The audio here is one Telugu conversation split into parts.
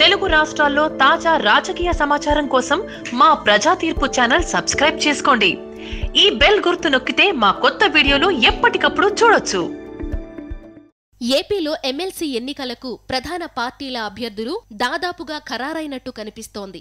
తెలుగు రాష్ట్రాల్లో తాజా రాజకీయ సమాచారం కోసం మా ప్రజా తీర్పు ఛానల్ సబ్స్క్రైబ్ చేసుకోండి. ఈ బెల్ గుర్తు నొక్కితే మా కొత్త వీడియోలు ఎప్పటికప్పుడు చూడొచ్చు. ఏపీలో ఎమ్మెల్సీ ఎన్నికలకు ప్రధాన పార్టీల అభ్యర్థులు దాదాపుగా ఖరారైనట్టు కనిపిస్తోంది.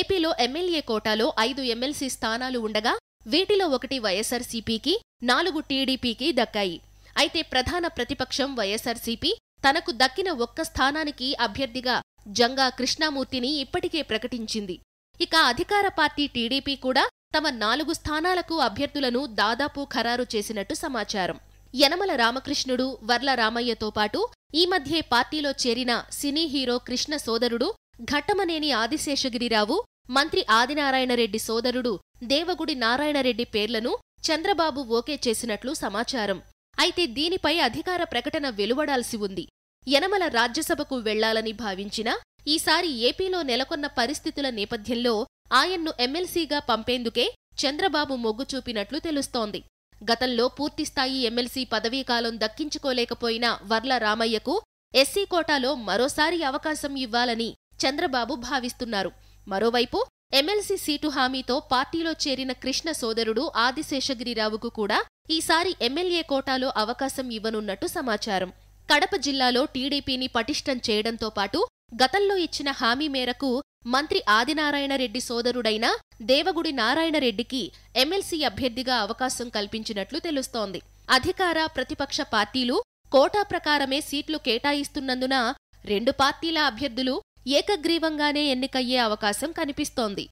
ఏపీలో ఎమ్మెల్యే కోటాలో ఐదు ఎమ్మెల్సీ స్థానాలు ఉండగా వీటిలో ఒకటి వైఎస్ఆర్సీపీకి నాలుగు టీడీపీకి దక్కాయి. అయితే ప్రధాన ప్రతిపక్షం వైఎస్ఆర్సీపీ తనకు దక్కిన ఒక్క స్థానానికి అభ్యర్థిగా జంగా కృష్ణామూర్తిని ఇప్పటికే ప్రకటించింది. ఇక అధికార పార్టీ టీడీపీ కూడా తమ నాలుగు స్థానాలకు అభ్యర్థులను దాదాపు ఖరారు చేసినట్టు సమాచారం. యనమల రామకృష్ణుడు వర్ల రామయ్యతో పాటు ఈ మధ్యే పార్టీలో చేరిన సినీ హీరో కృష్ణ సోదరుడు ఘట్టమనేని ఆదిశేషగిరిరావు మంత్రి ఆదినారాయణరెడ్డి సోదరుడు దేవగుడి నారాయణరెడ్డి పేర్లను చంద్రబాబు ఓకే చేసినట్లు సమాచారం. అయితే దీనిపై అధికార ప్రకటన వెలువడాల్సి ఉంది. యనమల రాజ్యసభకు వెళ్ళాలని భావించినా ఈసారి ఏపీలో నెలకొన్న పరిస్థితుల నేపథ్యంలో ఆయన్ను ఎమ్మెల్సీగా పంపేందుకే చంద్రబాబు మొగ్గు చూపినట్లు తెలుస్తోంది. గతంలో పూర్తిస్థాయి ఎమ్మెల్సీ పదవీకాలం దక్కించుకోలేకపోయిన వర్ల రామయ్యకు ఎస్సీ కోటాలో మరోసారి అవకాశం ఇవ్వాలని చంద్రబాబు భావిస్తున్నారు. మరోవైపు ఎమ్మెల్సీ సీటు హామీతో పార్టీలో చేరిన కృష్ణ సోదరుడు ఆదిశేషగిరిరావుకు కూడా ఈసారి ఎమ్మెల్యే కోటాలో అవకాశం ఇవ్వనున్నట్టు సమాచారం. కడప జిల్లాలో టీడీపీని పటిష్టం చేయడంతో పాటు గతంలో ఇచ్చిన హామీ మేరకు మంత్రి ఆదినారాయణరెడ్డి సోదరుడైన దేవగుడి నారాయణరెడ్డికి ఎమ్మెల్సీ అభ్యర్థిగా అవకాశం కల్పించినట్లు తెలుస్తోంది. అధికార ప్రతిపక్ష పార్టీలు కోటా ప్రకారమే సీట్లు కేటాయిస్తున్నందున రెండు పార్టీల అభ్యర్థులు ఏకగ్రీవంగానే ఎన్నికయ్యే అవకాశం కనిపిస్తోంది.